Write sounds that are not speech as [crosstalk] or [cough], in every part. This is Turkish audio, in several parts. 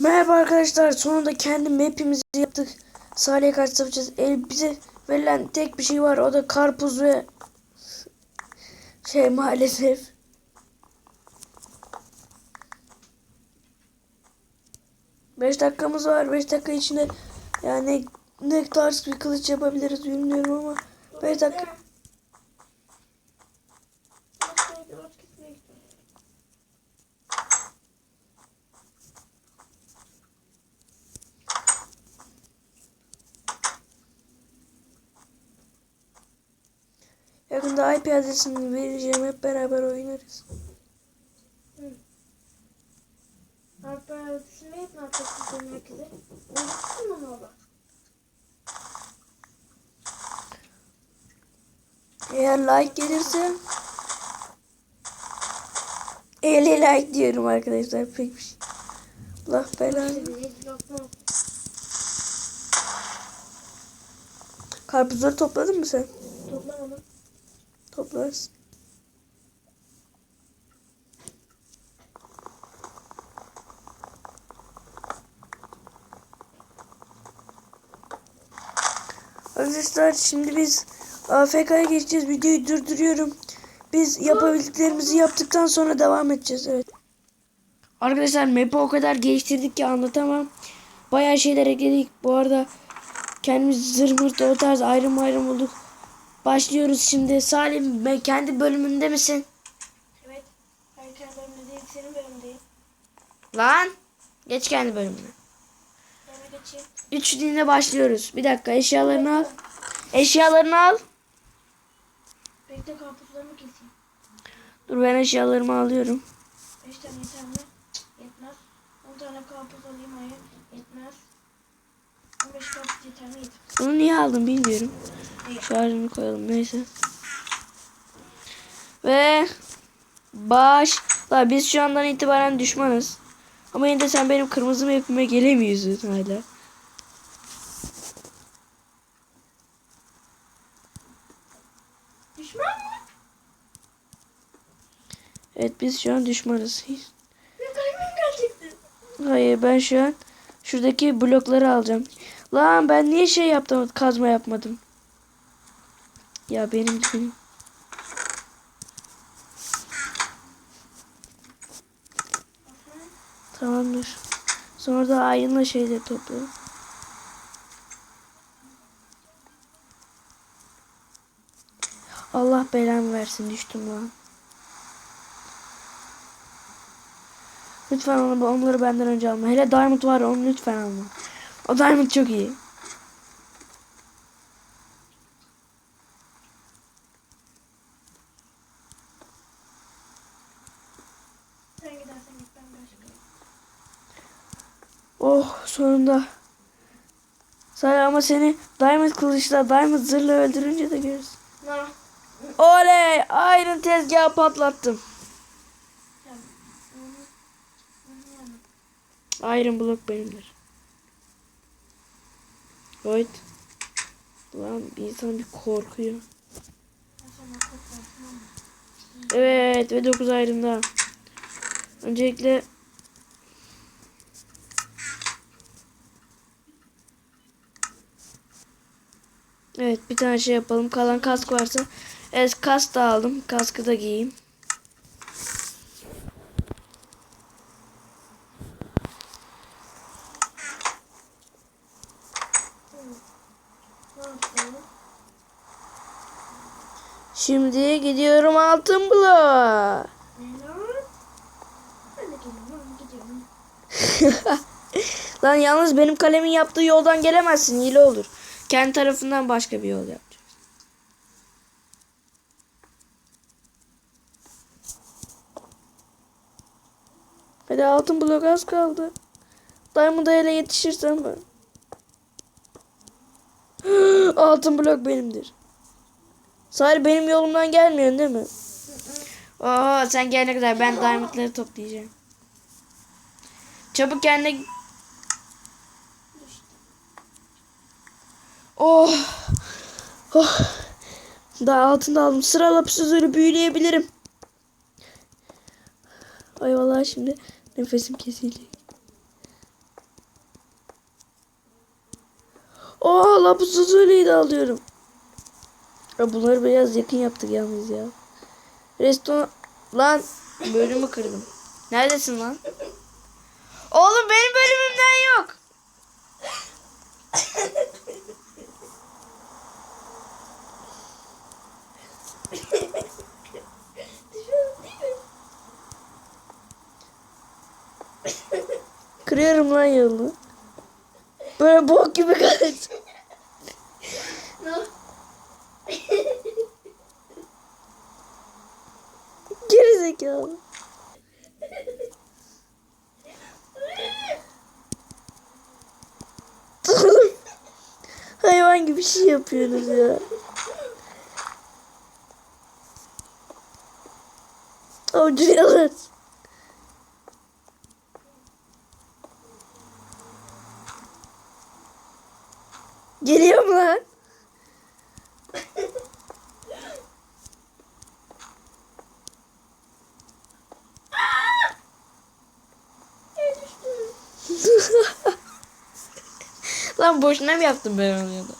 Merhaba arkadaşlar. Sonunda kendi map'imizi yaptık. Salih'e karşı yapacağız. El bize verilen tek bir şey var. O da karpuz ve şey maalesef. Beş dakikamız var. Beş dakika içinde yani ne tarz bir kılıç yapabiliriz bilmiyorum ama beş dakika. Yakında IP adresini vereceğim. Hep beraber oynarız. Hatta düşünmeyip ne yapacaksın herkese? Unuttun mu onu? Eğer like gelirse 50 like diyorum arkadaşlar pek bir şey. Allah belanı. Karpuzları topladın mı sen? Toplamadım. Toplarsın. Arkadaşlar şimdi biz AFK'ya geçeceğiz. Videoyu durduruyorum. Biz yapabildiklerimizi yaptıktan sonra devam edeceğiz. Evet. Arkadaşlar map'i o kadar geliştirdik ki anlatamam. Bayağı şeyler ekledik. Bu arada kendimiz zırmırt o tarz ayrım ayrım bulduk. Başlıyoruz şimdi. Salim ben kendi bölümünde misin? Evet. Ben kendi bölümde değil, senin bölümdeyim. Lan. Geç kendi bölümüne. Ben geçeyim. Üç dinle başlıyoruz. Bir dakika eşyalarını al. Eşyalarını al. Bekle karpuzlarımı keseyim. Dur ben eşyalarımı alıyorum. 5 tane yeter mi? Yetmez. 10 tane karpuz alayım hayır. Yetmez. 15 karpuz Bunu niye aldım bilmiyorum. Şarjını koyalım neyse. Ve başla. Biz şu andan itibaren düşmanız. Ama yine de sen benim kırmızı mapime gelemiyorsun hala. Düşman mı? Evet biz şu an düşmanız. Hayır ben şu an şuradaki blokları alacağım. Lan ben niye şey yaptım kazma yapmadım. Ya benim benim. Tamamdır. Sonra da ayınla şeyleri toplayalım. Allah belamı versin düştüm lan. Lütfen onu, onları benden önce alma. Hele Diamond var onu lütfen alma. O Diamond çok iyi. Oh sonunda. Sen ama seni Diamond kılıçla Diamond zırhla öldürünce de görürsün. Ne? Oley! Iron tezgahı patlattım. Iron blok benimdir. Void. Lan bir insan bir korkuyor. Evet ve 9 ayrım daha. Öncelikle Evet bir tane şey yapalım. Kalan kask varsa. Evet kask da aldım. Kaskı da giyeyim. Ne yapalım? Şimdi gidiyorum Ne lan? Yalnız benim kalemin yaptığı yoldan gelemezsin. Hile olur. Kendi tarafından başka bir yol yapacağız. Hadi altın blok az kaldı. Diamond'a ele yetişirsem ben. [gasps] altın blok benimdir. Sadece benim yolumdan gelmiyorsun değil mi? Oo sen gelene kadar ben diamondları toplayacağım. Çabuk kendine... Oh! Oh! Daha altında aldım. Sıra öyle büyüleyebilirim. Ay vallahi şimdi nefesim kesildi. Oh lapsuz öyleydi alıyorum. Ya bunları biraz yakın yaptık yalnız ya. Restoran lan bölümü kırdım. Neredesin lan? Oğlum benim bölümümden yok. Kırıyorum lan yolunu. Böyle bok gibi kalır. Ne? Geri zekalı. Hayvan gibi şey ya. Avcı yalan. Geliyor mu lan? Lan boşuna mı yaptım ben onu ya da?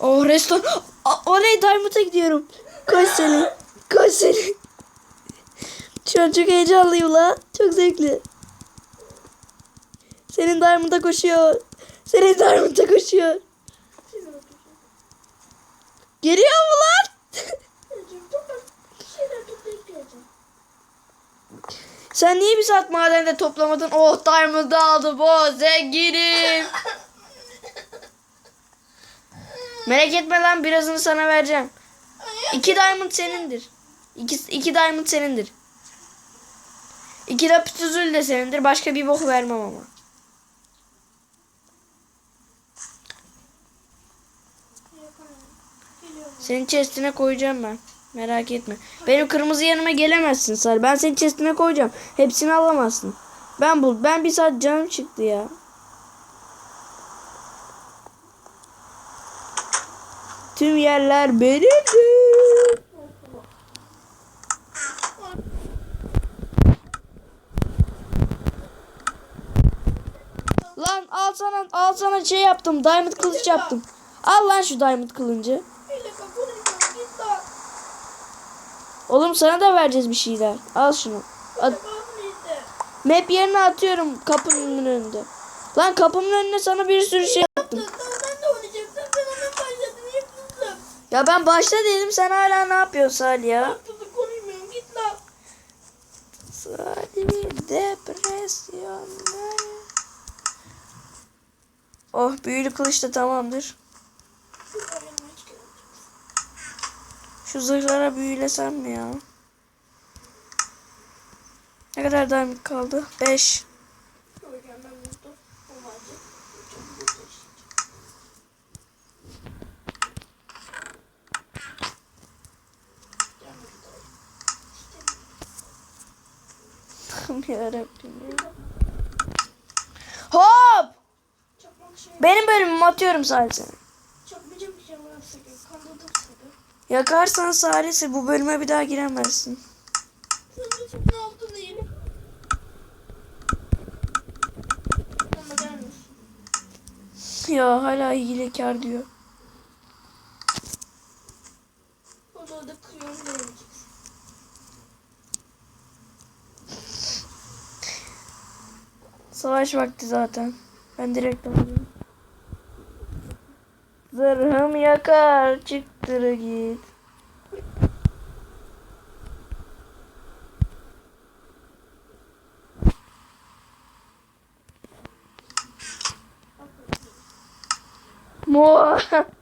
Oh restoran. A- Oley Diamond'a gidiyorum. Koş seni. Koş seni. Şu an çok heyecanlıyım la. Çok zevkli. Senin Diamond'a koşuyor. Senin Diamond'a koşuyor. Geliyor mu lan? Sen niye bir saat madende toplamadın? Oh Diamond'ı aldım. Oh zenginim. Merak etme lan birazını sana vereceğim. İki diamond senindir. İki, iki diamond senindir. İki de pütüzül de senindir. Başka bir bok vermem ama. Senin chestine koyacağım ben. Merak etme. Benim kırmızı yanıma gelemezsin Sar. Ben senin chestine koyacağım. Hepsini alamazsın. Ben bul. Ben bir saat canım çıktı ya. Tüm yerler benim. Lan al sana al sana şey yaptım. Diamond kılıç yaptım. Al lan şu diamond kılıncı. Oğlum sana da vereceğiz bir şeyler. Al şunu. At, map yerine atıyorum kapının önünde. Lan kapımın önüne sana bir sürü şey yaptım. Tamam ben de oynayacaksın. Ben hemen başladım. Niye kızdın? Ya ben başta dedim sen hala ne yapıyorsun Salih ya? Konuşmuyorum. Git lan. Salih depresyon. Oh büyülü kılıç da tamamdır. Şu zırhlara büyülesem mi ya? Ne kadar diamond kaldı? 5. Koyacağım ben burada. O vardı. Koyacağım burada işte. Gel Yarabbim ya. Hop! Şey. Benim bölümümü atıyorum sadece. Kandırdım seni. Yakarsan Salih'i bu bölüme bir daha giremezsin. Ya hala hilekar diyor. Orada da kıyıyorum demeyeceksin. Savaş vakti zaten. Ben direkt alıyorum. Zırhım yakar çıktır git. Mo [laughs]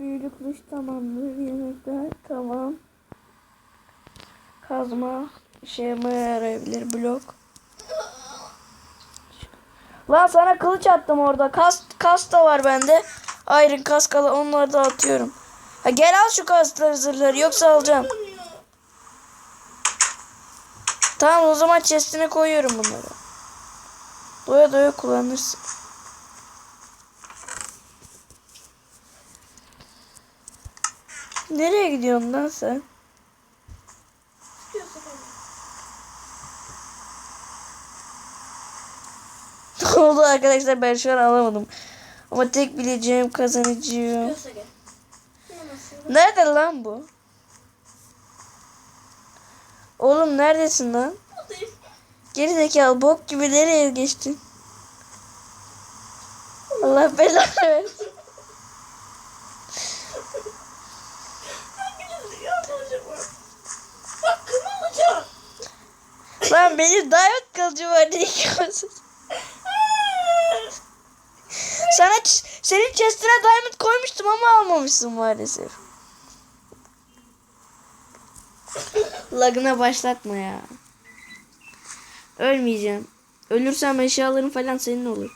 Büyülü kılıç tamamdır. Yemekler tamam. Kazma işeme yarayabilir. Blok. Lan sana kılıç attım orada. Kas, kas da var bende. Iron kaskalı onları da atıyorum. Ha, gel al şu kasları zırhları yoksa alacağım. Tamam o zaman chestine koyuyorum bunları. Doya doya kullanırsın. Nereye gidiyorsun lan sen? İstiyorsak hadi. Ne oldu arkadaşlar ben şu an alamadım. Ama tek bileceğim kazanıcı. Nerede lan bu? Oğlum neredesin lan? Geri zekalı bok gibi nereye geçtin? Allah belanı versin. Lan benim diamond kılıcım var yıkıyorsun? Sana senin chest'ine diamond koymuştum ama almamışsın maalesef. Lagına başlatma ya. Ölmeyeceğim. Ölürsem eşyalarım falan senin olur.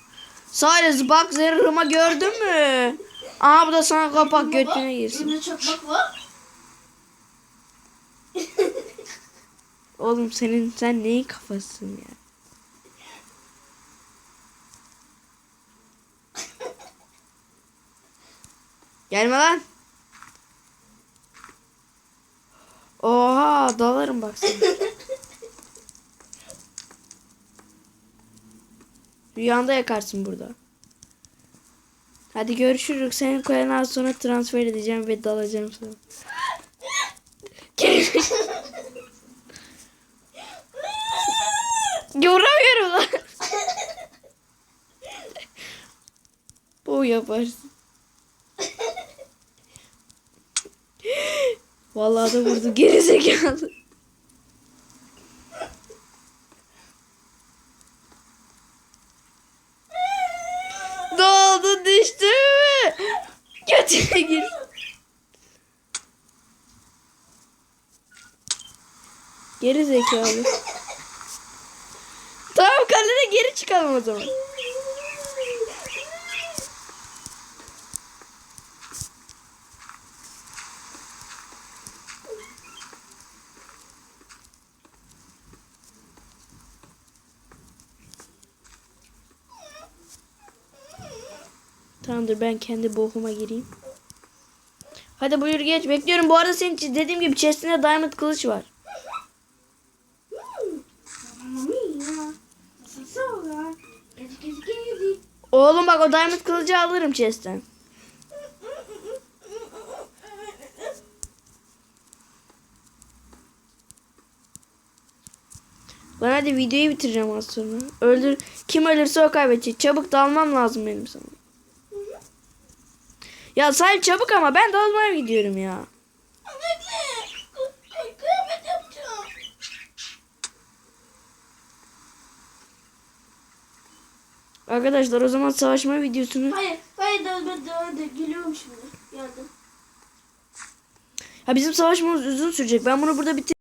Sadece bak zırhıma gördün mü? Aha bu da sana kapak götüne girsin. Elimde çakmak var. Oğlum senin sen neyin kafasın ya? Gelme lan. Oha dalarım bak sana. [laughs] Rüyanda yakarsın burada. Hadi görüşürüz. Senin koyana az sonra transfer edeceğim ve dalacağım sana. [laughs] Gel. Vuramıyorum lan. [laughs] Bu yaparsın. Vallahi da vurdu geri zekalı. Doldu düştü mü? Götüne gir. Geri zekalı. Tamam kalene geri çıkalım o zaman. Tamamdır ben kendi boğuma gireyim. Hadi buyur geç bekliyorum. Bu arada senin dediğim gibi chest'inde diamond kılıç var. Oğlum bak o diamond kılıcı alırım chest'ten. Lan hadi videoyu bitireceğim az sonra. Öldür. Kim ölürse o kaybedecek. Çabuk dalmam lazım benim sana. Ya say çabuk ama ben dalmaya gidiyorum ya. Arkadaşlar o zaman savaşma videosunu... Hayır. Hayır daha ben daha da geliyorum şimdi. Yardım. Ha bizim savaşmamız uzun sürecek. Ben bunu burada bitir...